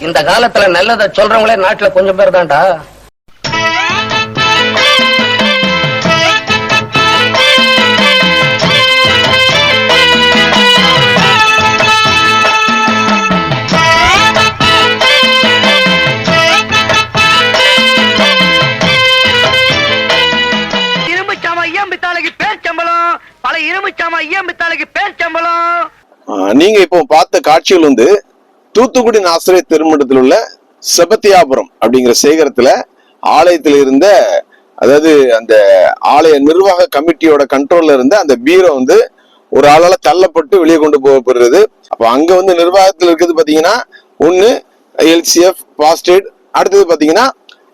இந்த காலத்துல நல்லதை சொல்றவங்களே நாட்டுல கொஞ்சம் பேர் தான்டா. பல இரும்பு சாமா ஐயம் பித்தாளைக்கு பேர் சம்பளம். ஆஹ் நீங்க இப்போ பார்த்த காட்சிகள் வந்து தூத்துக்குடி நாசிரிய திருமணத்தில் உள்ள செபத்தியாபுரம் அப்படிங்கிற சேகரத்துல ஆலயத்தில் இருந்த அதாவது அந்த ஆலய நிர்வாக கமிட்டியோட கண்ட்ரோல்ல இருந்த அந்த பீரோ வந்து ஒரு ஆளால தள்ளப்பட்டு வெளியே கொண்டு போகப்படுறது. அப்ப அங்க வந்து நிர்வாகத்தில் இருக்கிறது பாத்தீங்கன்னா ஒன்று எல்சிஎஃப் பாஸ்டேட் அடுத்தது பாத்தீங்கன்னா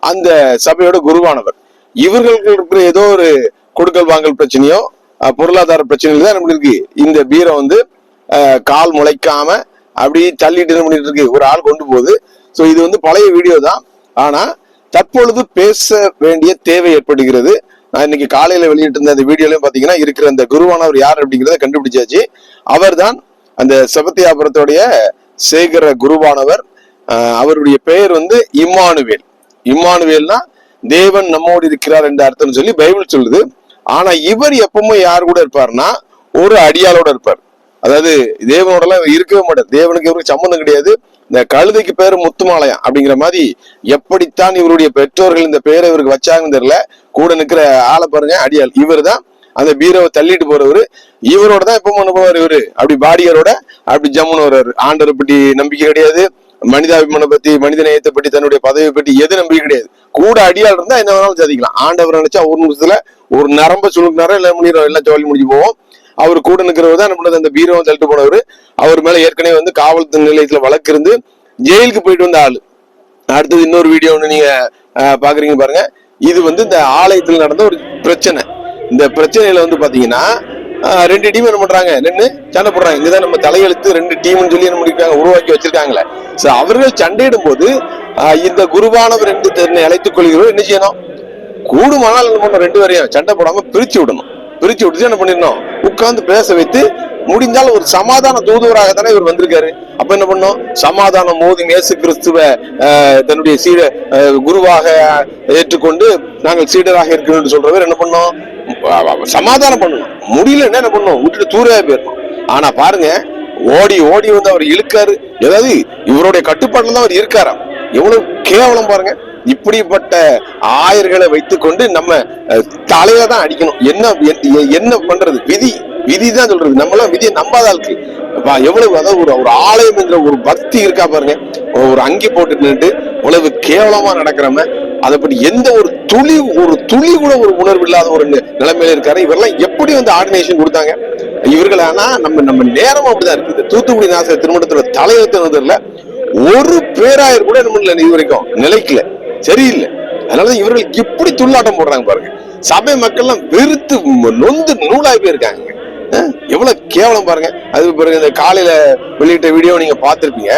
அந்த சபையோட குருவானவர். இவர்களுக்கு இருக்கிற ஏதோ ஒரு கொடுக்கல் வாங்கல் பிரச்சனையோ பொருளாதார பிரச்சனைகள் தான் நம்மளுக்கு இந்த பீரோ வந்து கால் முளைக்காம அப்படி தள்ளிட்டு பண்ணிட்டு இருக்கு? ஒரு ஆள் கொண்டு போகுது. ஸோ இது வந்து பழைய வீடியோ தான். ஆனா தற்பொழுது பேச வேண்டிய தேவை ஏற்படுகிறது. நான் இன்னைக்கு காலையில வெளியிட்டு இருந்த அந்த வீடியோலையும் பாத்தீங்கன்னா இருக்கிற அந்த குருவானவர் யார் அப்படிங்கிறத கண்டுபிடிச்சாச்சு. அவர் தான் அந்த செபத்தியாபுரத்துடைய சேகர குருவானவர். அவருடைய பெயர் வந்து இம்மானுவேல். இம்மானுவேல்னா தேவன் நம்மோடு இருக்கிறார் என்ற அர்த்தம் சொல்லி பைபிள் சொல்லுது. ஆனா இவர் எப்பவுமே யார் கூட இருப்பார்னா ஒரு அடியாளோட இருப்பார். அதாவது தேவனோட எல்லாம் இருக்கவே மாட்டார் தேவனுக்கு இவருக்கு சம்மந்தம் கிடையாது. இந்த கழுதைக்கு பேரு முத்துமாலயம் அப்படிங்கிற மாதிரி எப்படித்தான் இவருடைய பெற்றோர்கள் இந்த பேரை இவருக்கு வச்சாங்கன்னு தெரியல. கூட நிக்கிற ஆளை பாருங்க அடியாள். இவர் தான் அந்த பீரோவை தள்ளிட்டு போறவரு. இவரோட தான் எப்பவும் அனுபவர் இவரு. அப்படி பாடியரோட அப்படி ஜம்முன்னு வர்றாரு. ஆண்டரை பற்றி நம்பிக்கை கிடையாது. மனிதாபிமானம் பத்தி மனித நேயத்தை பற்றி தன்னுடைய பதவியை பற்றி எது நம்பிக்கை கிடையாது. கூட அடியாள் இருந்தா என்ன வேணாலும் சாதிக்கலாம். ஆண்டவர் நினைச்சா ஒரு நிமிஷத்துல ஒரு நரம்ப சுழுக்குனாரோ இல்லை முடியும் எல்லாம் ஜோலி முடிஞ்சு போவோம். அவர் கூட நிற்கிறவர் தான் என்ன பண்ணது அந்த பீரோவை தள்ளிட்டு போனவர். அவர் மேல ஏற்கனவே வந்து காவல் நிலையத்துல வழக்கு இருந்து ஜெயிலுக்கு போயிட்டு வந்த ஆளு. அடுத்தது இன்னொரு வீடியோ ஒன்று நீங்க பாக்குறீங்க பாருங்க. இது வந்து இந்த ஆலயத்தில் நடந்த ஒரு பிரச்சனை. இந்த பிரச்சனையில வந்து பாத்தீங்கன்னா ரெண்டு டீம் என்ன பண்றாங்க? நின்று சண்டை போடுறாங்க. இதுதான் நம்ம தலையெழுத்து ரெண்டு டீம்னு சொல்லி என்ன பண்ணிருக்காங்க? உருவாக்கி வச்சிருக்காங்களே. சோ அவர்கள் சண்டையிடும் போது இந்த குருவானவர் ரெண்டு தன்னை அழைத்துக் கொள்கிறவர் என்ன செய்யணும்? கூடுமானால் என்ன பண்ணணும்? ரெண்டு பேரையும் சண்டை போடாம பிரிச்சு விடணும். பிரிச்சு விட்டுட்டு என்ன பண்ணிடணும்? உட்கார்ந்து பேச வைத்து முடிந்தால் ஒரு சமாதான தூதுவராக தானே இவர் வந்திருக்காரு. அப்ப என்ன பண்ணோம் சமாதானம் மோதும் இயேசு கிறிஸ்துவ தன்னுடைய சீட குருவாக ஏற்றுக்கொண்டு நாங்கள் சீடராக இருக்கிறோம் என்று சொல்றவர் என்ன பண்ணோம் சமாதானம் பண்ணணும். முடியலன்னா என்ன பண்ணணும்? விட்டுட்டு தூரவே போயிடணும். ஆனா பாருங்க ஓடி ஓடி வந்து அவர் இழுக்காரு. ஏதாவது இவருடைய கட்டுப்பாட்டில் தான் அவர் இருக்காராம் எவ்வளவு கேவலம் பாருங்க. இப்படிப்பட்ட ஆயர்களை வைத்துக்கொண்டு நம்ம அஹ், தலையில தான் அடிக்கணும். என்ன என்ன பண்றது? விதி. விதி தான் சொல்றது. நம்ம எல்லாம் விதியை நம்பாத ஆளுக்கு. அப்பா, எவ்வளவு அதாவது ஒரு ஒரு ஆலயம் என்ற ஒரு பக்தி இருக்கா பாருங்க. ஒரு அங்கி போட்டு நின்னுட்டு இவ்வளவு கேவலமா நடக்கிறவங்க அதை பற்றி எந்த ஒரு துளி ஒரு துளி கூட ஒரு உணர்வு இல்லாத ஒரு நிலைமையில இருக்காரு. இவரெல்லாம் எப்படி வந்து ஆர்டினேஷன் கொடுத்தாங்க? இவர்கள் ஆனா நம்ம நம்ம நேரம் அப்படிதான் இருக்குது தூத்துக்குடி நாச திருமணத்துல தலையெழுத்துனதுல ஒரு பேராயர் கூட என்ன இது வரைக்கும். நிலைக்கல. சரியில்லை. அதனாலதான் இவர்கள் இப்படி துள்ளாட்டம் போடுறாங்க பாருங்க. சபை மக்கள்லாம் வெறுத்து நொந்து நூலாய் போயிருக்காங்க. எவ்வளோ எவ்வளவு கேவலம் பாருங்க. அது பிறகு இந்த காலையில வெளியிட்ட வீடியோ நீங்க பார்த்துருப்பீங்க.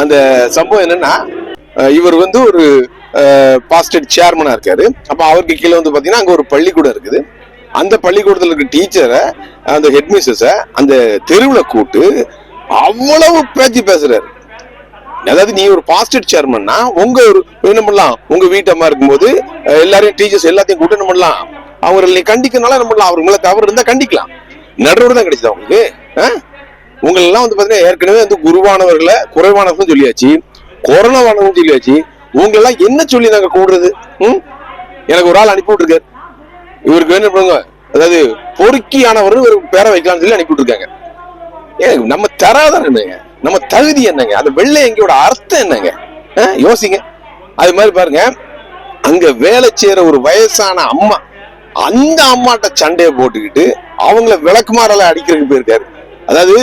அந்த சம்பவம் என்னன்னா இவர் வந்து ஒரு பாஸ்டட் சேர்மனா இருக்காரு. அப்ப அவருக்கு கீழே வந்து பாத்தீங்கன்னா அங்க ஒரு பள்ளிக்கூடம் இருக்குது. அந்த பள்ளிக்கூடத்துல இருக்க டீச்சரை அந்த ஹெட்மிஸ்ஸ அந்த தெருவுல கூட்டு அவ்வளவு பேச்சு பேசுறாரு. அதாவது நீ ஒரு பாஸ்டட் சேர்மன்னா உங்க ஒரு என்ன பண்ணலாம்? உங்க வீட்டம்மா இருக்கும்போது எல்லாரையும் டீச்சர்ஸ் எல்லாத்தையும் கூட்டு என்ன பண்ணலாம்? அவங்களை கண்டிக்கனால என்ன பண்ணலாம்? அவர் மேல தவறு இருந்தா கண்டிக்கலாம். நடுவோடு தான் கிடைச்சதா உங்களுக்கு? உங்களெல்லாம் வந்து பார்த்தீங்கன்னா ஏற்கனவே வந்து குருவானவர்களை குறைவானவர்கள் சொல்லியாச்சு. கொரோனாவானவர்கள் சொல்லியாச்சு. உங்களெல்லாம் என்ன சொல்லி நாங்கள் கூடுறது ம்? எனக்கு ஒரு ஆள் அனுப்பி விட்டுருக்காரு. இவருக்கு வேணும் பண்ணுங்க அதாவது பொறுக்கியானவர் ஒரு பேரை வைக்கலாம்னு சொல்லி அனுப்பி விட்டுருக்காங்க. ஏங்க நம்ம தராதரம் என்னங்க? நம்ம தகுதி என்னங்க? அந்த வெள்ளை எங்கேயோட அர்த்தம் என்னங்க? யோசிங்க. அது மாதிரி பாருங்க. அங்க வேலை செய்யற ஒரு வயசான அம்மா அந்த அம்மாட்ட சண்டையை போட்டுக்கிட்டு அவங்கள விளக்குமாறல அடிக்கிறதுக்கு போயிருக்காரு. அதாவது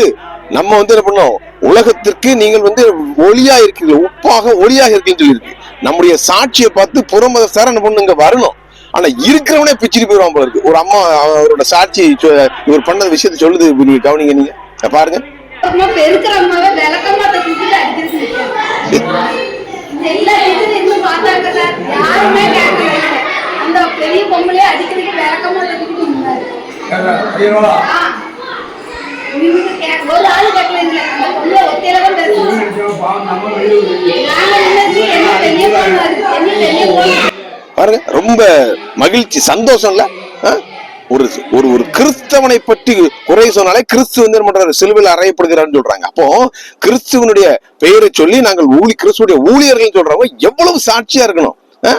நம்ம வந்து என்ன பண்ணோம்? உலகத்திற்கு நீங்கள் வந்து ஒளியா இருக்கீங்க உப்பாக ஒளியாக இருக்கீங்கன்னு சொல்லியிருக்கு. நம்முடைய சாட்சியை பார்த்து புறமத சார் என்ன பண்ணுங்க வரணும். ஆனா இருக்கிறவனே பிச்சுட்டு போயிடுவான் போல இருக்கு. ஒரு அம்மா அவரோட சாட்சி இவர் பண்ண விஷயத்த சொல்லுது நீங்க கவனிங்க நீங்க. பாருங்க. எல்லா அந்த பெரிய தூக்கிட்டு ஒரு ஆளு கேட்கல இதுல. அந்த ஒத்தையில தான் என்ன என்ன. பாருங்க ரொம்ப மகிழ்ச்சி சந்தோஷம் இல்ல ஆ? ஒரு ஒரு ஒரு கிறிஸ்தவனை பற்றி குறை சொன்னாலே கிறிஸ்து வந்து என்ன பண்றாரு சிலுவையில் அறையப்படுகிறான்னு சொல்றாங்க அப்போ கிறிஸ்துவனுடைய பெயரை சொல்லி நாங்கள் ஊழி கிறிஸ்துடைய ஊழியர்கள் சொல்றவங்க எவ்வளவு சாட்சியா இருக்கணும் ஆ?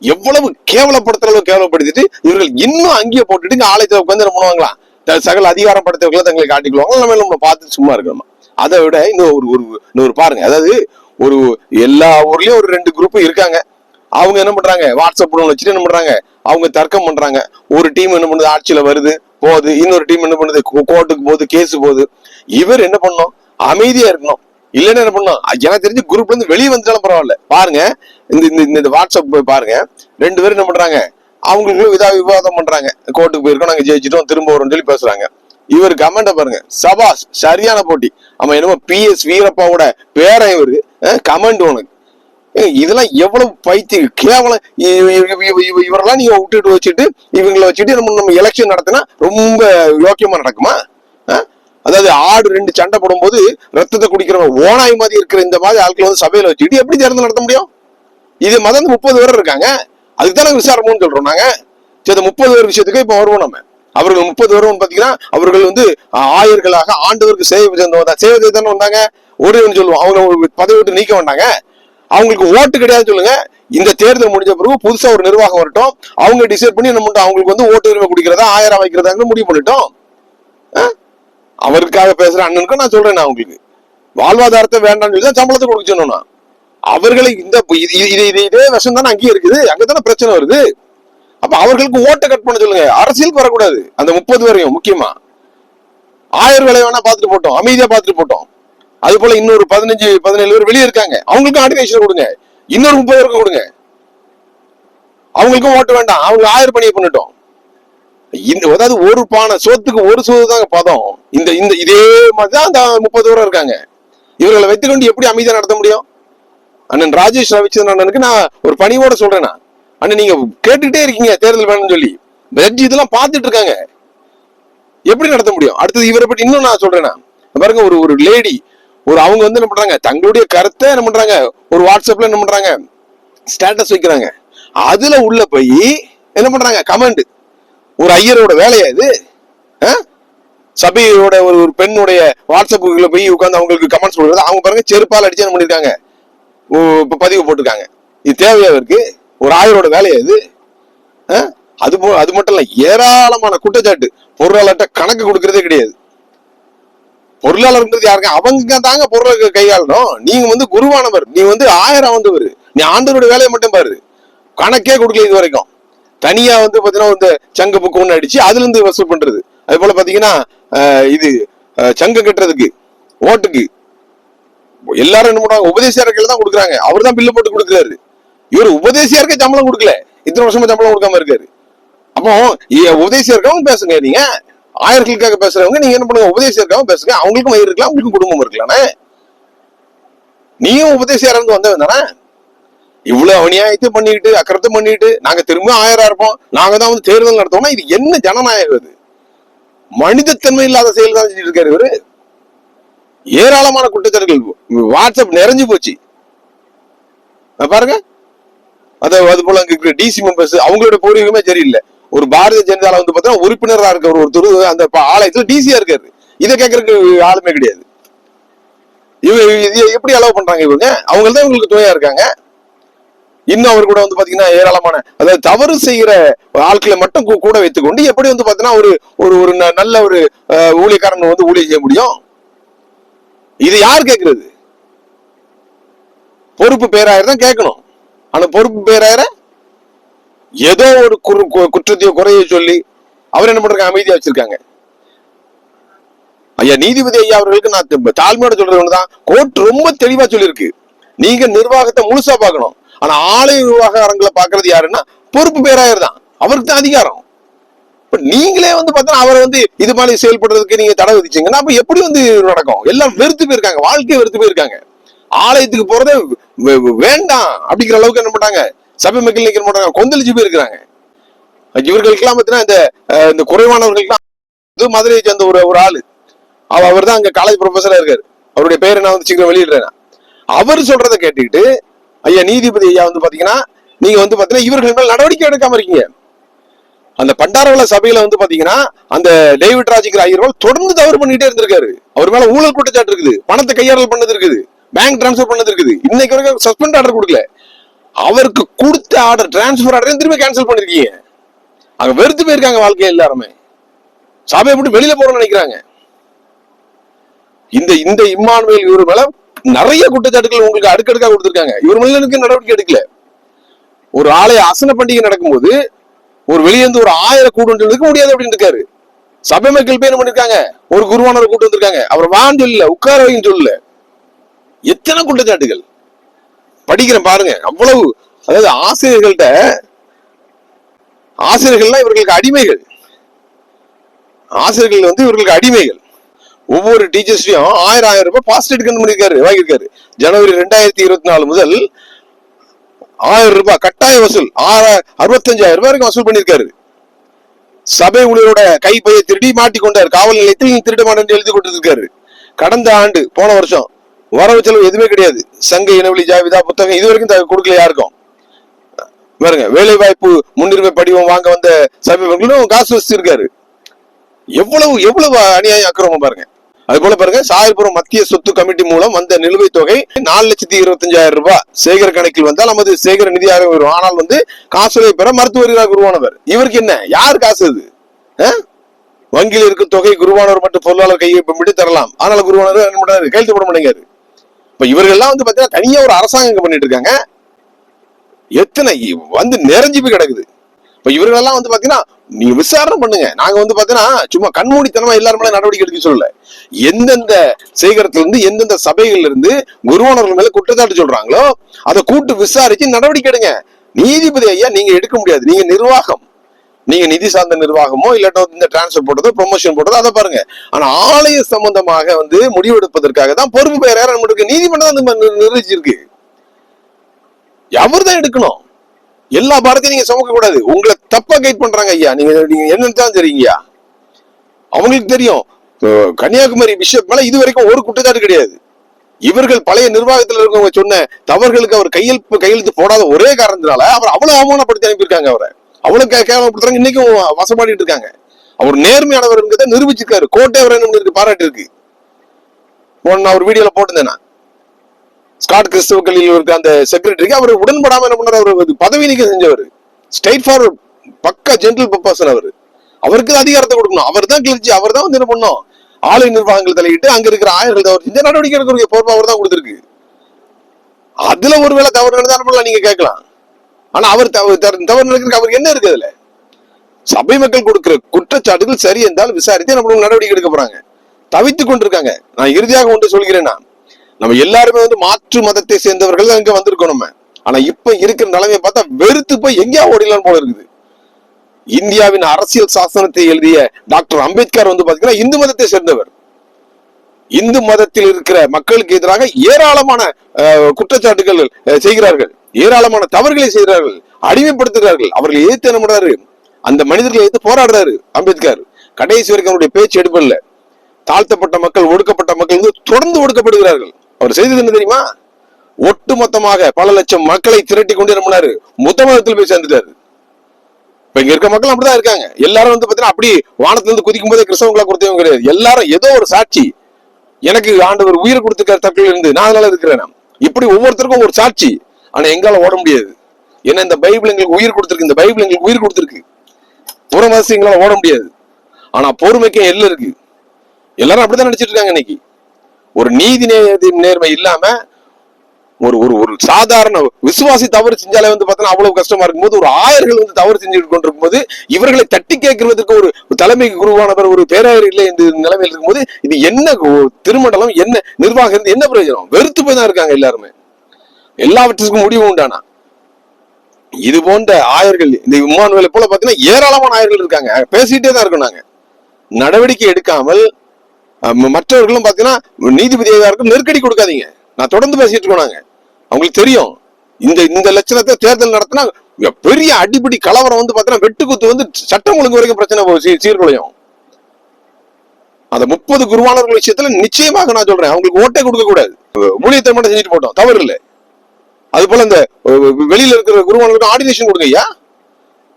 எவ்வளவு கேவலப்படுத்துற அளவு கேவலப்படுத்திட்டு இவர்கள் இன்னும் அங்கேயே போட்டுட்டு இங்க ஆலயத்துல உட்காந்து என்ன பண்ணுவாங்களாம் சகல அதிகாரம் படுத்தவர்களை தங்களை காட்டிக்குவாங்க நம்ம நம்ம பார்த்து சும்மா இருக்கணுமா? அதை விட இன்னும் ஒரு ஒரு இன்னொரு பாருங்க. அதாவது ஒரு எல்லா ஊர்லயும் ஒரு ரெண்டு குரூப் இருக்காங்க. அவங்க என்ன பண்றாங்க? வாட்ஸ்அப் வச்சுட்டு என்ன பண்றாங்க? அவங்க தர்க்கம் பண்றாங்க. ஒரு டீம் என்ன பண்ணுது? ஆட்சியில வருது போகுது. இன்னொரு டீம் என்ன பண்ணுது? கோ- கோர்ட்டுக்கு போகுது கேஸ் போகுது. இவர் என்ன பண்ணும் அமைதியா இருக்கணும். இல்லைன்னா என்ன பண்ணும் எனக்கு தெரிஞ்சு குரூப்ல இருந்து வெளியே வந்துட்டாலும் பரவாயில்ல. பாருங்க இந்த இந்த இந்த- இந்த வாட்ஸ்அப் போய் பாருங்க. ரெண்டு பேரும் என்ன பண்றாங்க? அவங்களுக்குள்ள விதா விவாதம் பண்றாங்க. கோர்ட்டுக்கு போயிருக்கோம் நாங்க ஜெயிச்சிட்டோம் திரும்ப வரும்னு சொல்லி பேசுறாங்க. இவர் கமெண்ட பாருங்க. சபாஸ் சரியான போட்டி. அவன் என்னமோ பி எஸ் வீரப்பாவோட பேரன் இவரு. கமெண்ட் உனக்கு. இதெல்லாம் எவ்வளவு பைத்திய கேவலம். இவரெல்லாம் நீங்க விட்டுட்டு வச்சுட்டு இவங்களை வச்சுட்டு நம்ம நம்ம எலெக்ஷன் நடத்தினா ரொம்ப யோக்கியமா நடக்குமா? ஆ? அதாவது ஆடு ரெண்டு சண்டை போடும்போது ரத்தத்தை குடிக்கிறவங்க ஓனாய் மாதிரி இருக்கிற இந்த மாதிரி ஆட்களை வந்து சபையில வச்சுட்டு எப்படி தேர்தல் நடத்த முடியும்? இது மதம் முப்பது பேர் இருக்காங்க. அதுக்கு தான் நாங்க சொல்றோம் நாங்க. சரி முப்பது பேர் விஷயத்துக்கு இப்ப வருவோம் நம்ம. அவர்கள் முப்பது பேரும் பாத்தீங்கன்னா அவர்கள் வந்து ஆயர்களாக ஆண்டவருக்கு சேவை சேர்ந்தவங்க தான். சேவை தானே வந்தாங்க? ஒருவன் சொல்லுவோம். அவங்க பதவி விட்டு நீக்க வேண்டாங்க அவங்களுக்கு ஓட்டு கிடையாது சொல்லுங்க. இந்த தேர்தல் முடிஞ்ச பிறகு புதுசா ஒரு நிர்வாகம் வரட்டும். அவங்க டிசைட் பண்ணி என்ன பண்ணிட்டோம் அவங்களுக்கு வந்து ஓட்டு உரிமை குடிக்கிறதா ஆயிரம் வைக்கிறதாங்கன்னு முடிவு பண்ணிட்டோம். ஆ? அவருக்காக பேசுற அண்ணனுக்கும் நான் சொல்றேன் நான் அவங்களுக்கு வாழ்வாதாரத்தை வேண்டாம்னு சொல்லி தான் சம்பளத்தை கொடுக்க சொன்னோம் அவர்களை இந்த இது இது இது இதே விஷம் தானே அங்கேயும் இருக்குது. அங்கதானே பிரச்சனை வருது. அப்ப அவர்களுக்கு ஓட்டை கட் பண்ண சொல்லுங்க. அரசியலுக்கு வரக்கூடாது. அந்த முப்பது வரையும் முக்கியமா. ஆயிரம் வேலை வேணா பாத்துட்டு போட்டோம். அமைதியா பாத்துட்டு போட்டோம். அது போல இன்னொரு பதினஞ்சு பதினேழு பேர் வெளியே இருக்காங்க. அவங்களுக்கும் ஆர்டினேஷன் கொடுங்க. இன்னொரு முப்பது பேருக்கு கொடுங்க. அவங்களுக்கும் ஓட்டு வேண்டாம். அவங்க ஆயிரம் பணியை பண்ணிட்டோம். இந்த அதாவது ஒரு பானை சோத்துக்கு ஒரு சோறு தாங்க பதம். இந்த இந்த இதே மாதிரி தான் அந்த முப்பது பேரும் இருக்காங்க. இவர்களை வைத்துக்கொண்டு எப்படி அமைதியா நடத்த முடியும்? அண்ணன் ராஜேஷ் ரவிச்சந்திரன் அண்ணனுக்கு நான் ஒரு பணிவோட சொல்றேன்? நான் அண்ணன் நீங்க கேட்டுக்கிட்டே இருக்கீங்க தேர்தல் வேணும்னு சொல்லி. ஜட்ஜி இதெல்லாம் பார்த்துட்டு இருக்காங்க. எப்படி நடத்த முடியும்? அடுத்தது இவரை பற்றி இன்னும் நான் சொல்றேன்? பாருங்க ஒரு ஒரு லேடி ஒரு அவங்க வந்து என்ன பண்றாங்க? தங்களுடைய கருத்தை என்ன பண்றாங்க? ஒரு வாட்ஸ்அப்ல என்ன பண்றாங்க? ஸ்டேட்டஸ் வைக்கிறாங்க. அதுல உள்ள போய் என்ன பண்றாங்க? கமெண்ட் ஒரு ஐயரோட வேலையா இது? ஆ? சபையோட ஒரு பெண்ணுடைய வாட்ஸ்அப்புக்குள்ள போய் உட்காந்து அவங்களுக்கு கமெண்ட்ஸ் கொடுக்குறது அவங்க பாருங்க செருப்பால் அடிச்சு என்ன பண்ணிருக்காங்க? பதிவு போட்டிருக்காங்க. இது தேவையா இருக்கு? ஒரு ஆயரோட வேலையா இது? ஆ? அது அது மட்டும் இல்ல ஏராளமான குற்றச்சாட்டு. பொருளாளர்கிட்ட கணக்கு கொடுக்கறதே கிடையாது. பொருளாளர்ன்றது யாருங்க? அவங்க தாங்க பொருளை கையாளணும். நீங்க வந்து குருவானவர். நீ வந்து ஆயிரம் வந்தவர். நீ ஆண்டவருடைய வேலையை மட்டும் பாரு. கணக்கே கொடுக்கல இது வரைக்கும். தனியா வந்து பாத்தீங்கன்னா இந்த சங்கு புக்கு ஒன்று அடிச்சு அதுல இருந்து வசூல் பண்றது. அது போல பாத்தீங்கன்னா இது சங்கு சங்கம் கட்டுறதுக்கு ஓட்டுக்கு எல்லாரும் என்ன உபதேசியார்கள் தான் கொடுக்குறாங்க. அவர் தான் பில்லு போட்டு கொடுக்குறாரு. இவர் உபதேசியாருக்கே சம்பளம் கொடுக்கல. இத்தனை வருஷமா சம்பளம் கொடுக்காம இருக்காரு. அப்போ உபதேசியாருக்காவும் பேசுங்க நீங்க. ஆயர்களுக்காக பேசுறவங்க நீங்க என்ன பண்ணுங்க உபதேசியாருக்காவும் பேசுங்க. அவங்களுக்கும் வயிறு இருக்கலாம் அவங்களுக்கும் குடும்பம் இருக்கலாம்னே நீயும் உபதேசியாரா இருந்து வந்தவன் தானே? இவ்வளவு அநியாயத்தை பண்ணிட்டு அக்கறத்தை பண்ணிட்டு நாங்க திரும்ப ஆயிரம் இருப்போம். நாங்க தான் வந்து தேர்தல் நடத்தோம்னா இது என்ன ஜனநாயகம் இது? மனிதத்தன்மை இல்லாத செயல் தான் செஞ்சுட்டு இருக்காரு இவரு. ஏராளமான குற்றச்சாட்டுகள் வாட்ஸ்அப் நிறைஞ்சு போச்சு. பாருங்க. அது அது போல இருக்கிற டிசி மெம்பர்ஸ் அவங்களோட பூர்வீகமே சரியில்லை. ஒரு பாரதிய ஜனதால வந்து பார்த்தீங்கன்னா உறுப்பினரா இருக்க ஒரு ஒருத்தர் அந்த ஆலயத்தில் ஆலயத்துல டிசியா இருக்காரு. இதை கேட்கறதுக்கு ஆளுமே கிடையாது. இவங்க இது எப்படி அலோவ் பண்றாங்க இவங்க? அவங்க தான் இவங்களுக்கு துணையா இருக்காங்க. இன்னும் அவர் கூட வந்து பாத்தீங்கன்னா ஏராளமான அதாவது தவறு செய்யற ஆட்களை மட்டும் கூட வைத்துக்கொண்டு எப்படி வந்து பாத்தீங்கன்னா ஒரு ஒரு ஒரு ந- நல்ல ஒரு ஊழியக்காரன் வந்து ஊழியம் செய்ய முடியும்? இது யார் கேட்கறது பொறுப்பு பேராயர் தான் கேட்கணும் ஆனா பொறுப்பு பேராயர ஏதோ ஒரு குறு குற்றத்தையோ குறைய சொல்லி அவர் என்ன பண்றாங்க அமைதியா வச்சிருக்காங்க. ஐயா நீதிபதி ஐயா அவர்களுக்கு நான் தாழ்மையோட சொல்றது ஒண்ணுதான். கோர்ட் ரொம்ப தெளிவா சொல்லியிருக்கு. நீங்க நிர்வாகத்தை முழுசா பார்க்கணும். ஆனா ஆலய நிர்வாகங்களை பாக்குறது யாருன்னா பொறுப்பு பேராயர் தான். அவருக்கு தான் அதிகாரம். இப்ப நீங்களே வந்து பார்த்தா அவரை வந்து இது மாதிரி செயல்படுறதுக்கு நீங்க தடை விதிச்சீங்கன்னா அப்ப எப்படி வந்து நடக்கும்? எல்லாம் வெறுத்து போயிருக்காங்க. வாழ்க்கையை வெறுத்து போயிருக்காங்க. ஆலயத்துக்கு போறதே வேண்டாம் அப்படிங்கிற அளவுக்கு என்ன பண்றாங்க? சபை மக்கள் நிக்க மாட்டாங்க கொந்தளிச்சு போயிருக்கிறாங்க. இவர்களுக்கெல்லாம் பார்த்தீங்கன்னா இந்த இந்த குறைவானவர்களுக்கெல்லாம் இது மதுரையை சேர்ந்த ஒரு ஒரு ஆளு. அவர் அவர் தான் அங்க காலேஜ் ப்ரொஃபஸரா இருக்காரு. அவருடைய பேரை நான் வந்து சீக்கிரம் வெளியிடுறேன் அவர் சொல்றதை கேட்டுக்கிட்டு ஐயா நீதிபதி ஐயா வந்து பாத்தீங்கன்னா நீங்க வந்து பாத்தீங்கன்னா இவர்கள் மேல் நடவடிக்கை எடுக்காம இருக்கீங்க. அந்த பண்டாரவள சபையில வந்து பாத்தீங்கன்னா அந்த டேவிட் ராஜிக்கிற ஐயர்வால் தொடர்ந்து தவறு பண்ணிட்டே இருந்திருக்காரு. அவர் மேல ஊழல் குற்றச்சாட்டு இருக்குது. பணத்தை கையாளல் பண்ணது இருக்குது. பேங்க் டிரான்ஸ்ஃபர் பண்ணது இருக்குது. இன்னைக்கு வரைக்கும் சஸ்பெண்ட் ஆர்டர் கொடுக்கல. அவருக்கு கொடுத்த ஆர்டர் டிரான்ஸ்ஃபர் ஆர்டர் திரும்பி கேன்சல் பண்ணிருக்கீங்க. அங்க வெறுத்து போயிருக்காங்க வாழ்க்கையை எல்லாருமே. சபையை விட்டு வெளியில போறோம்னு நினைக்கிறாங்க. இந்த இந்த இம்மானுவேல் இவர் மேல நிறைய குற்றச்சாட்டுகள் உங்களுக்கு அடுக்கடுக்கா கொடுத்திருக்காங்க. இவர் மேல நடவடிக்கை எடுக்கல. ஒரு ஆலய அசன பண்டிகை நடக்கும்போது ஒரு வெளியேந்து ஒரு ஆயிரம் கூட்டம் இருக்க முடியாது அப்படின்னு இருக்காரு. சபை மக்கள் பேர் பண்ணிருக்காங்க? ஒரு குருவானவர் கூட்டு வந்திருக்காங்க. அவர் வான்னு சொல்லல உட்கார வைன்னு சொல்லல. எத்தனை குற்றச்சாட்டுகள் படிக்கிறேன் பாருங்க. அவ்வளவு அதாவது ஆசிரியர்கள்ட்ட ஆசிரியர்கள்லாம் இவர்களுக்கு அடிமைகள். ஆசிரியர்கள் வந்து இவர்களுக்கு அடிமைகள். ஒவ்வொரு டீச்சர்ஸ்லயும் ஆயிரம் ஆயிரம் ரூபாய் பாஸ்ட் எடுக்கணும் பண்ணியிருக்காரு வாங்கியிருக்காரு. ஜனவரி ரெண்டாயிரத்தி இருபத்தி நாலு முதல் ஆயிரம் ரூபாய் கட்டாய வசூல். ஆறு அறுபத்தஞ்சாயிரம் ரூபாய் வரைக்கும் வசூல் பண்ணிருக்காரு சபை ஊழியரோட கைப்பையை திருடி மாட்டிக்கொண்டார் காவல் நிலையத்தில் திருட மாட்டேன் எழுதி கொண்டிருக்காரு கடந்த ஆண்டு போன வருஷம் வரவு செலவு எதுவுமே கிடையாது. சங்க இனவெளி ஜாவிதா புத்தகம் இது வரைக்கும் த- கொடுக்கல யாருக்கும். பாருங்க வேலை வாய்ப்பு முன்னுரிமை படிவம் வாங்க வந்த சபை காசு வச்சிருக்காரு. எவ்வளவு எவ்வளவு அநியாயம் அக்கிரமம் பாருங்க. அது போல பாருங்க சாயர்புரம் மத்திய சொத்து கமிட்டி மூலம் வந்த நிலுவைத் தொகை நாலு லட்சத்தி இருபத்தஞ்சாயிரம் ரூபாய் சேகர கணக்கில் வந்தால் நமது சேகர நிதியாக வரும். ஆனால் வந்து காசுகளை பெற மருத்துவ வருகிறார் குருவானவர் இவருக்கு என்ன? யார் காசு அது? ஆ? வங்கியில் இருக்கும் தொகை குருவானவர் மற்றும் பொருளாளர் கையை விட்டு தரலாம். ஆனால் குருவானவர் என்ன பண்றாரு? கையெழுத்து போட மாட்டேங்காரு இப்ப இவர்கள்லாம் வந்து பாத்தீங்கன்னா தனியா ஒரு அரசாங்கம் பண்ணிட்டு இருக்காங்க. எத்தனை? வந்து நிறைஞ்சு போய் கிடக்குது. இப்போ இவர்களெல்லாம் வந்து பாத்தீங்கன்னா நீ விசாரணை பண்ணுங்க. நாங்க வந்து பாத்தீங்கன்னா சும்மா கண்மூடித்தனமா எல்லாரும் மேல நடவடிக்கை எடுக்க சொல்லல. எந்தெந்த சேகரத்துல இருந்து எந்தெந்த சபைகள்ல இருந்து குருவானவர்கள் மேல குற்றச்சாட்டு சொல்றாங்களோ அதை கூட்டு விசாரிச்சு நடவடிக்கை எடுங்க. நீதிபதி ஐயா நீங்க எடுக்க முடியாது. நீங்க நிர்வாகம். நீங்க நிதி சார்ந்த நிர்வாகமோ இல்லாட்டோ இந்த டிரான்ஸ்பர் போட்டதோ ப்ரொமோஷன் போட்டதோ அதை பாருங்க. ஆனா ஆலய சம்பந்தமாக வந்து முடிவெடுப்பதற்காக தான் பொறுப்பு பெயர் யார் நம்மளுக்கு நீதிமன்றம் தான் நிர்~ நிர்ணயிச்சிருக்கு. அவர் தான் எடுக்கணும். எல்லா பாரத்தையும் நீங்க சுமக்க கூடாது. உங்களை தப்பா கைட் பண்றாங்க ஐயா. நீங்க நீங்க என்னன்னு தான் தெரியுங்கய்யா அவங்களுக்கு தெரியும். கன்னியாகுமரி பிஷப் மேல இது வரைக்கும் ஒரு குற்றச்சாட்டு கிடையாது. இவர்கள் பழைய நிர்வாகத்தில் இருக்கவங்க சொன்ன தவறுகளுக்கு அவர் கையெழுத்து கையெழுத்து போடாத ஒரே காரணத்தினால அவர் அவ்வளவு அவமானப்படுத்தி அனுப்பியிருக்காங்க அவரை. அவ்வளவு கேவலப்படுத்துறாங்க. இன்னைக்கும் வசமாடிட்டு இருக்காங்க. அவர் நேர்மையானவர்ங்கிறத நிரூபிச்சிருக்காரு. கோட்டை அவர் என்ன இருக்கு பாராட்டு இருக்கு போன நான் ஒரு வீடியோல போட்டிருந்தேன் நான். ஸ்காட் கிறிஸ்தவ கல்வியில் இருக்க அந்த செக்ரட்டரிக்கு அவர் உடன்படாம என்ன பண்ணார்? அவர் பதவி நீக்கம் செஞ்சவர். ஸ்டேட் ஃபார்வர்ட் பக்கா ஜென்டில் பர்சன் அவர். அவருக்கு தான் அதிகாரத்தை கொடுக்கணும். அவர் தான் கிழிச்சு அவர் தான் வந்து என்ன பண்ணணும்? ஆலை நிர்வாகங்கள் தலையிட்டு அங்க இருக்கிற ஆயர்கள் தவறு செஞ்ச நடவடிக்கை எடுக்கிற பொறுப்பு அவர் தான் கொடுத்துருக்கு. அதுல ஒருவேளை தவறு நடந்தாலும் நீங்க கேட்கலாம். ஆனா அவர் தவறு தவறு தவறு நடக்கிறதுக்கு அவருக்கு என்ன இருக்கு அதுல? சபை மக்கள் கொடுக்கிற குற்றச்சாட்டுகள் சரி என்றால் விசாரித்து நம்மளுக்கு நடவடிக்கை எடுக்க போறாங்க. தவித்துக் கொண்டிருக்காங்க. நான் இறுதியாக ஒன்று சொல்கிறேன் நான். நம்ம எல்லாருமே வந்து மாற்று மதத்தை சேர்ந்தவர்கள் தான் இங்க வந்திருக்கோம் நம்ம. ஆனா இப்ப இருக்கிற நிலைமையை பார்த்தா வெறுத்து போய் எங்கேயா ஓடிலாம் போல இருக்குது. இந்தியாவின் அரசியல் சாசனத்தை எழுதிய டாக்டர் அம்பேத்கர் வந்து பாத்தீங்கன்னா இந்து மதத்தை சேர்ந்தவர். இந்து மதத்தில் இருக்கிற மக்களுக்கு எதிராக ஏராளமான குற்றச்சாட்டுகள் செய்கிறார்கள். ஏராளமான தவறுகளை செய்கிறார்கள். அடிமைப்படுத்துகிறார்கள். அவர்கள் எதிர்த்து என்ன பண்றாரு? அந்த மனிதர்களை எதிர்த்து போராடுறாரு அம்பேத்கர். கடைசி வரைக்கும் அவருடைய பேச்சு எடுப்பதில்ல. தாழ்த்தப்பட்ட மக்கள் ஒடுக்கப்பட்ட மக்கள் வந்து தொடர்ந்து ஒடுக்கப்படுகிறார்கள். அவர் செய்தது என்ன தெரியுமா? ஒட்டுமொத்தமாக பல லட்சம் மக்களை திரட்டி கொண்டு என்ன பண்ணாரு மதத்தில் போய் சேர்ந்துட்டாரு. இப்ப இங்க இருக்க மக்கள் அப்படிதான் இருக்காங்க. எல்லாரும் வந்து பாத்தீங்கன்னா அப்படி வானத்துல இருந்து குதிக்கும் போதே கிறிஸ்தவங்களா கொடுத்தவங்க கிடையாது. எல்லாரும் ஏதோ ஒரு சாட்சி. எனக்கு ஆண்டவர் உயிர் கொடுத்துக்கிற தற்கொலை இருந்து. நான் அதனால இருக்கிறேன் நான். இப்படி ஒவ்வொருத்தருக்கும் ஒரு சாட்சி. ஆனா எங்களால ஓட முடியாது. ஏன்னா இந்த பைபிள் எங்களுக்கு உயிர் கொடுத்துருக்கு. இந்த பைபிள் எங்களுக்கு உயிர் கொடுத்துருக்கு. புறமரசு எங்களால ஓட முடியாது. ஆனா பொறுமைக்கும் எல்லாம் இருக்கு. எல்லாரும் அப்படிதான் நினைச்சிட்டு இருக்காங்க இன்னைக்கு. ஒரு நீதி நேர்மை நேர்மை இல்லாம ஒரு ஒரு ஒரு சாதாரண விசுவாசி தவறு செஞ்சாலே வந்து பார்த்தோன்னா அவ்வளவு கஷ்டமா இருக்கும்போது ஒரு ஆயர்கள் வந்து தவறு செஞ்சுட்டு கொண்டிருக்கும் போது இவர்களை தட்டி கேட்கறதுக்கு ஒரு தலைமைக்கு குருவானவர் ஒரு பேராயர் இல்லை இந்த நிலைமையில் இருக்கும்போது இது என்ன திருமண்டலம் என்ன நிர்வாகம் இருந்து என்ன பிரயோஜனம்? வெறுத்து போய் தான் இருக்காங்க எல்லாருமே. எல்லாவற்றுக்கும் முடிவு உண்டானா? இது போன்ற ஆயர்கள் இந்த இம்மானுவேலை போல பாத்தீங்கன்னா ஏராளமான ஆயர்கள் இருக்காங்க. பேசிட்டே தான் இருக்கோம் நாங்க. நடவடிக்கை எடுக்காமல் மற்றவர்களும் பார்த்தீங்கன்னா நீதிபதியாக இருக்கும் நெருக்கடி கொடுக்காதீங்க. நான் தொடர்ந்து பேசிட்டு இருக்கோம் அவங்களுக்கு தெரியும். இந்த இந்த லட்சணத்தை தேர்தல் நடத்தினா பெரிய அடிப்படி கலவரம் வந்து பார்த்தீங்கன்னா வெட்டுக்குத்து வந்து சட்டம் ஒழுங்கு வரைக்கும் பிரச்சனை சீர்குலையும். அந்த முப்பது குருவானவர்கள் விஷயத்துல நிச்சயமாக நான் சொல்றேன். அவங்களுக்கு ஓட்டை கொடுக்க கூடாது. ஊழியத்தை மட்டும் செஞ்சுட்டு போட்டோம். தவறு இல்லை. அது போல இந்த வெளியில இருக்கிற குருவானவர்களுக்கு ஆர்டினேஷன் கொடுங்க ஐயா.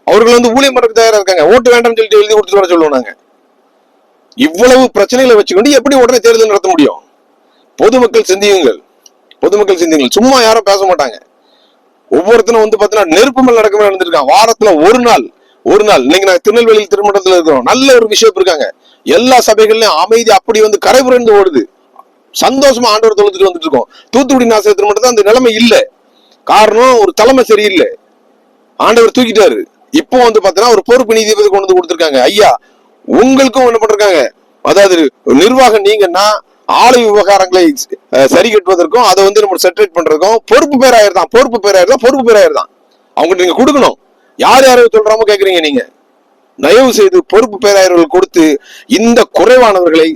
அவர்கள் வந்து ஊழியம் பண்றதுக்கு தயாரா இருக்காங்க. ஓட்டு வேண்டாம்னு சொல்லிட்டு எழுதி கொடுத்துட்டு வர சொல்லுவோம் நாங்க. இவ்வளவு பிரச்சனைகளை வச்சுக்கொண்டு எப்படி உடனே தேர்தல் நடத்த முடியும்? பொதுமக்கள் சிந்தியுங்கள். பொதுமக்கள் சிந்தியுங்கள். சும்மா யாரும் பேச மாட்டாங்க. ஒவ்வொருத்தனும் வந்து பாத்தீங்கன்னா நெருப்பு மேல் நடக்க நடந்திருக்கான் வாரத்துல ஒரு நாள் ஒரு நாள். இன்னைக்கு நான் திருநெல்வேலி திருமணத்துல இருக்கிறோம். நல்ல ஒரு விஷயம் இருக்காங்க. எல்லா சபைகள்லயும் அமைதி அப்படி வந்து கரைபுரண்டு ஓடுது. சந்தோஷமா ஆண்டவர் தொழுதுட்டு வந்துட்டு இருக்கோம். தூத்துக்குடி நாசகத்தில் மட்டும் தான் அந்த நிலைமை இல்ல. காரணம் ஒரு தலைமை சரியில்லை. ஆண்டவர் தூக்கிட்டாரு. இப்போ வந்து பாத்தீங்கன்னா ஒரு பொறுப்பு நீதிபதி கொண்டு வந்து கொடுத்திருக்காங்க. ஐயா உங்களுக்கும் என்ன பண்றாங்க அதாவது நிர்வாகம் நீங்கன்னா ஆலை விவகாரங்களை சரி கட்டுவதற்கும் அதை வந்து நம்ம செட்டரேட் பண்றதுக்கும் பொறுப்பு பேராயர் தான் பொறுப்பு பேராயர் தான் பொறுப்பு பேராயர் தான். அவங்கள்ட்ட நீங்க கொடுக்கணும். யார் யாரை சொல்றாமோ கேக்குறீங்க நீங்க? தயவு செய்து பொறுப்பு பேராயர்கள் கொடுத்து இந்த குறைவானவர்களை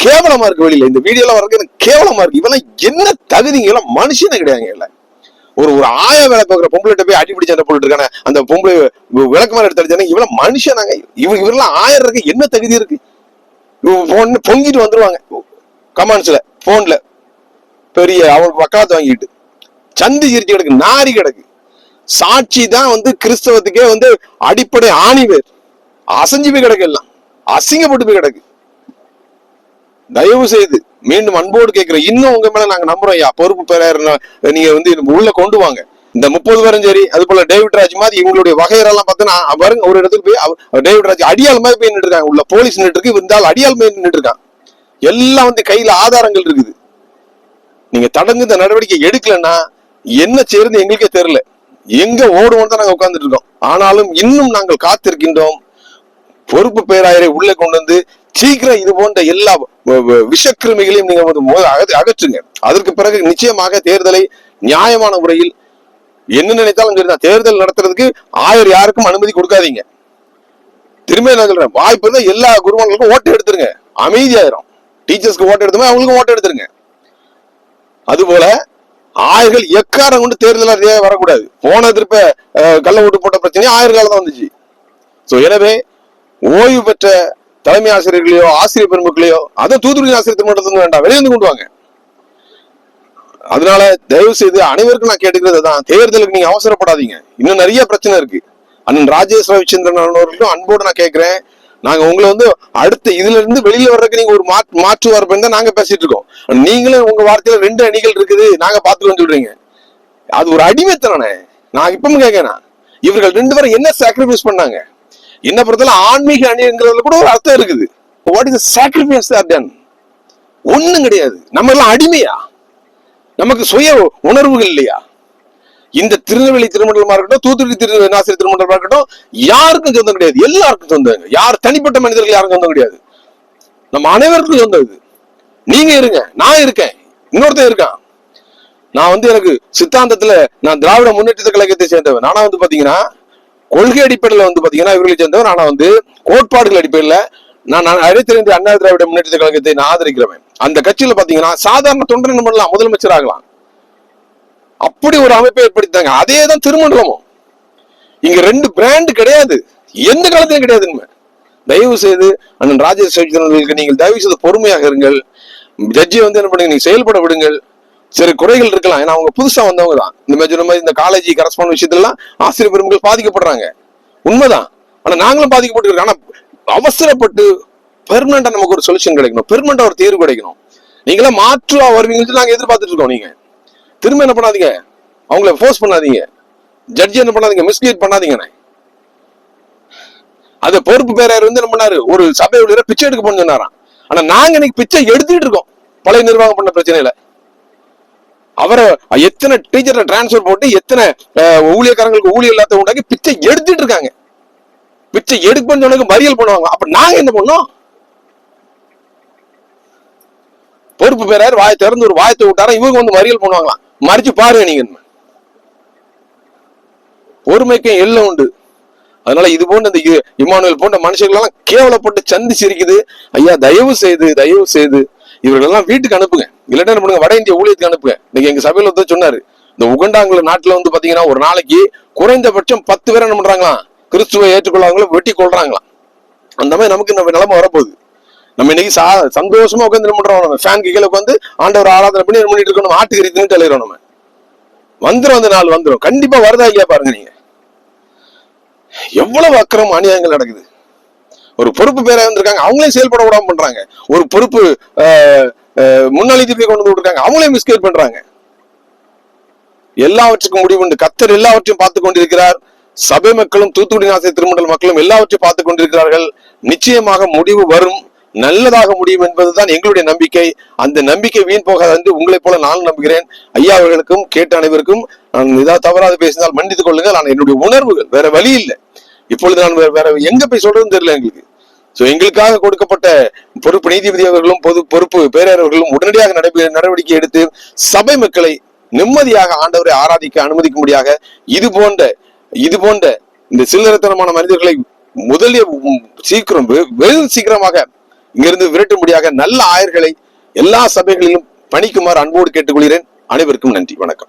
கேவலமா இருக்கு வெளியில இந்த வீடியோல வர்றது எனக்கு கேவலமா இருக்கு. இவெல்லாம் என்ன தகுதிங்க எல்லாம் மனுஷனே கிடையாதுங்க இல்ல ஒரு ஒரு ஆய வேலை பார்க்குற பொம்பளைகிட்ட போய் அடிப்படி சண்டை போட்டு இருக்கானே அந்த பொம்பளை விளக்கமாரி எடுத்து அடிச்சானே இவெல்லாம் மனுஷனாங்க இவ இவரெல்லாம் ஆயிரம் இருக்கு என்ன தகுதி இருக்கு? பொண்ணு பொங்கிட்டு வந்துருவாங்க. கமெண்ட்ஸ்ல போன்ல பெரிய அவங்க வக்காலத்து வாங்கிட்டு சந்தி சிரிச்சு கிடக்கு நாரி கிடக்கு. சாட்சி தான் வந்து கிறிஸ்தவத்துக்கே வந்து அடிப்படை ஆணிவேர் அசைஞ்சு போய் கிடக்கு எல்லாம். அசிங்கப்பட்டு போய் கிடக்கு. தயவு செய்து மீண்டும் அன்போடு கேட்கிறோம் இன்னும் உங்க மேல நாங்க நம்புறோம் ஐயா. பொறுப்பு பெறாரு நீங்க வந்து உள்ள கொண்டு வாங்க. இந்த முப்பது பேரும் சரி அது போல டேவிட் ராஜ் மாதிரி இவங்களுடைய வகையரெல்லாம் பார்த்தீங்கன்னா பாருங்க ஒரு இடத்துக்கு போய் டேவிட் ராஜ் அடியாள் மாதிரி போய் நின்று இருக்காங்க. உள்ள போலீஸ் நின்று இருக்கு. இருந்தால் அடியாள் மாதிரி நின்று இருக்கான். எல்லாம் வந்து கையில ஆதாரங்கள் இருக்குது. நீங்க தடங்கு இந்த நடவடிக்கை எடுக்கலன்னா என்ன செய்யறது எங்களுக்கே தெரியல. எங்க ஓடுவோம் தான் நாங்க உட்கார்ந்துட்டு இருக்கோம். ஆனாலும் இன்னும் நாங்கள் காத்திருக்கின்றோம். பொறுப்பு பேராயரை உள்ளே கொண்டு வந்து சீக்கிரம் இது போன்ற எல்லா விஷக்கிருமிகளையும் நீங்க வந்து அகற்று- அகற்றுங்க. அதற்கு பிறகு நிச்சயமாக தேர்தலை நியாயமான முறையில் என்ன நினைத்தாலும் சரிதான். தேர்தல் நடத்துறதுக்கு ஆயர் யாருக்கும் அனுமதி கொடுக்காதீங்க. திரும்ப நான் சொல்றேன். வாய்ப்பு இருந்தால் எல்லா குருமான்களுக்கும் ஓட்டு எடுத்துருங்க. அமைதியாயிரும் டீச்சர்ஸ்க்கு ஓட்டு எடுத்தோமே அவங்களுக்கும் ஓட்டு எடுத்துருங்க. அதுபோல ஆயர்கள் எக்காரம் கொண்டு தேர்தல் அறிக்கையாக வரக்கூடாது. போன திருப்ப கள்ள ஓட்டு போட்ட பிரச்சனையும் ஆயிரம் காலம் தான் வந்துச்சு. ஸோ எனவே ஓய்வு பெற்ற தலைமை ஆசிரியர்களையோ ஆசிரியர் பெருமக்களையோ அதை தூத்துக்குடி ஆசிரியர் திருமணத்துல வேண்டாம் வெளியே வந்து கொண்டு வாங்க. அதனால தயவு செய்து அனைவருக்கும் நான் கேட்டுக்கிறது தான் தேர்தலுக்கு நீங்க அவசரப்படாதீங்க. இன்னும் நிறைய பிரச்சனை இருக்கு. அண்ணன் ராஜேஷ் ரவிச்சந்திரன் அவர்களுக்கும் அன்போடு நான் கேட்கிறேன். நாங்க உங்களை வந்து அடுத்த இதுல இருந்து வெளியில வர்றதுக்கு நீங்க ஒரு மாற்று மாற்று தான் நாங்க பேசிட்டு இருக்கோம். நீங்களும் உங்க வார்த்தையில ரெண்டு அணிகள் இருக்குது நாங்க பாத்துக்கோன்னு சொல்றீங்க. அது ஒரு அடிமைத்தனே நான் இப்பவும் கேட்கிறேன் இவர்கள் ரெண்டு பேரும் என்ன சாக்ரிஃபைஸ் பண்ணாங்க? என்ன பொறுத்தல ஆன்மீக அணிங்கிறதுல கூட ஒரு அர்த்தம் இருக்குது. What is sacrifice or done ஒன்றும் கிடையாது. நம்ம எல்லாம் அடிமையா? நமக்கு சுய உணர்வுகள் இல்லையா? இந்த திருநெல்வேலி திருமண்டலமா இருக்கட்டும் தூத்துக்குடி திரு நாசிரி திருமண்டலமா இருக்கட்டும் யாருக்கும் சொந்தம் கிடையாது. எல்லாருக்கும் சொந்தம் யார் தனிப்பட்ட மனிதர்கள் யாருக்கும் சொந்தம் கிடையாது. நம்ம அனைவருக்கும் சொந்தம் இது. நீங்க இருங்க. நான் இருக்கேன். இன்னொருத்தன் இருக்கான். நான் வந்து எனக்கு சித்தாந்தத்துல நான் திராவிட முன்னேற்ற கழகத்தை சேர்ந்தவன். நானா வந்து பாத்தீங்கன்னா கொள்கை அடிப்படையில் வந்து பாத்தீங்கன்னா இவர்களை சேர்ந்தவர். ஆனா வந்து கோட்பாடுகள் அடிப்படையில் நான் நான் அழைத்திருந்த அண்ணா திராவிட முன்னேற்ற கழகத்தை நான் ஆதரிக்கிறவன். அந்த கட்சியில பாத்தீங்கன்னா சாதாரண தொண்டர் பண்ணலாம்? முதலமைச்சர் ஆகலாம். அப்படி ஒரு அமைப்பை ஏற்படுத்தாங்க அதே தான் திருமண்டலமும் இங்க ரெண்டு பிராண்டு கிடையாது. எந்த காலத்திலும் கிடையாது தயவு செய்து அண்ணன் ராஜேஷ் சவிச்சந்திரனுக்கு நீங்கள் தயவு செய்து பொறுமையாக இருங்கள். ஜட்ஜி வந்து என்ன பண்ணுங்க? நீங்க செயல்பட விடுங்கள். சரி குறைகள் இருக்கலாம். ஏன்னா அவங்க புதுசா வந்தவங்க தான். இந்த மாதிரி சொன்ன மாதிரி இந்த காலேஜ் கரஸ்பாண்ட் விஷயத்துலாம் ஆசிரியர் பெருமக்கள் பாதிக்கப்படுறாங்க. உண்மைதான். ஆனா நாங்களும் பாதிக்கப்பட்டு ஆனா அவசரப்பட்டு பெர்மனண்டா நமக்கு ஒரு சொல்யூஷன் கிடைக்கணும். பெர்மனண்டா ஒரு தேர்வு கிடைக்கணும். நீங்களாம் மாற்றுவா வருவீங்கன்னு நாங்க எதிர்பார்த்துட்டு இருக்கோம் நீங்க. திரும்ப என்ன பண்ணாதீங்க. அவங்கள ஃபோர்ஸ் பண்ணாதீங்க. ஜட்ஜி என்ன பண்ணாதீங்க. மிஸ்லீட் பண்ணாதீங்கண்ணே அது பொறுப்பு பேராயர் வந்து என்ன பண்ணாரு? ஒரு சபை உள்ள பிச்சை எடுக்க போன்னு சொன்னாராம். ஆனா நாங்க இன்னைக்கு பிச்சை எடுத்துக்கிட்டு இருக்கோம். பழைய நிர்வாகம் பண்ண பிரச்சனையில. அவரை எத்தனை டீச்சரை டிரான்ஸ்ஃபர் போட்டு எத்தனை ஊழியக்காரங்களுக்கு ஊழியர் இல்லாத உண்டாக்கி பிச்சை எடுத்துட்டு இருக்காங்க. பிச்சை எடுப்பேன்னு சொன்னதுக்கு மறியல் பண்ணுவாங்க. அப்ப நாங்க என்ன பண்ணோம்? பொறுப்பு பேராரு வாயை திறந்து ஒரு வாயத்தை விட்டாரா இவங்க வந்து மறியல் பண்ணுவாங்களாம். மறிச்சு பாருங்க நீங்க பொறுமைக்கும் எல்லாம் உண்டு. அதனால இது போன்ற இந்த இமானுவல் போன்ற மனுஷர்கள் எல்லாம் கேவலப்பட்டு சந்தி சிரிக்குது ஐயா தயவு செய்து தயவு செய்து. இவர்கள் எல்லாம் வீட்டுக்கு அனுப்புங்க. இல்லாட்டா என்ன பண்ணுங்க வட இந்திய ஊழியத்துக்கு அனுப்புங்க. இன்னைக்கு எங்க சபையில வந்து சொன்னாரு. இந்த உகண்டாங்கிற நாட்டுல வந்து பாத்தீங்கன்னா ஒரு நாளைக்கு குறைந்தபட்சம் பத்து பேர் என்ன பண்றாங்களாம்? கிறிஸ்துவை ஏற்றுக்கொள்ளாதவங்களும் வெட்டி கொள்றாங்களாம். அந்த மாதிரி நமக்கு நம்ம நிலைமை வரப்போகுது. நம்ம இன்னைக்கு சா சந்தோஷமா உட்காந்து என்ன பண்றோம் நம்ம? ஃபேன் கீழே உட்காந்து ஆண்டவர் ஆராதனை பண்ணி பண்ணிட்டு இருக்கோம்? நம்ம ஆட்டுக்கறி தின்னு நம்ம. வந்துடும் அந்த நாள் வந்துடும் கண்டிப்பா வருதா இல்லையா பாருங்க நீங்க. எவ்வளவு அக்கிரம் அநியாயங்கள் நடக்குது. ஒரு பொறுப்பு பேராக வந்திருக்காங்க அவங்களே செயல்பட விடாம பண்றாங்க. ஒரு பொறுப்பு ஆஹ், முன்னாள் திருப்பி கொண்டு வந்து விட்டுருக்காங்க. அவங்களே மிஸ்கேட் பண்றாங்க. எல்லாவற்றுக்கும் முடிவுண்டு கத்தர் எல்லாவற்றையும் பார்த்து கொண்டிருக்கிறார். சபை மக்களும் தூத்துக்குடி நாசை திருமண்டல் மக்களும் எல்லாவற்றையும் பார்த்து கொண்டிருக்கிறார்கள். நிச்சயமாக முடிவு வரும். நல்லதாக முடியும் என்பதுதான் எங்களுடைய நம்பிக்கை. அந்த நம்பிக்கை வீண் போகாது என்று உங்களைப் போல நான் நம்புகிறேன். ஐயா அவர்களுக்கும் கேட்ட அனைவருக்கும் நான் இதாக தவறாது பேசினால் மன்னித்துக் கொள்ளுங்கள். நான் என்னுடைய உணர்வுகள் வேற வழி இல்லை. இப்பொழுது நான் வேற- எங்க போய் சொல்றதுன்னு தெரியல எங்களுக்கு. ஸோ எங்களுக்காக கொடுக்கப்பட்ட பொறுப்பு நீதிபதி அவர்களும் பொது பொறுப்பு பேரவர்களும் உடனடியாக நடவ- நடவடிக்கை எடுத்து சபை மக்களை நிம்மதியாக ஆண்டவரை ஆராதிக்க அனுமதிக்கும்படியாக இது போன்ற இது போன்ற இந்த சில்லறத்தனமான மனிதர்களை முதலிய சீக்கிரம் வெகு சீக்கிரமாக இங்கிருந்து விரட்டும்படியாக நல்ல ஆயர்களை எல்லா சபைகளிலும் பணிக்குமாறு அன்போடு கேட்டுக்கொள்கிறேன். அனைவருக்கும் நன்றி. வணக்கம்.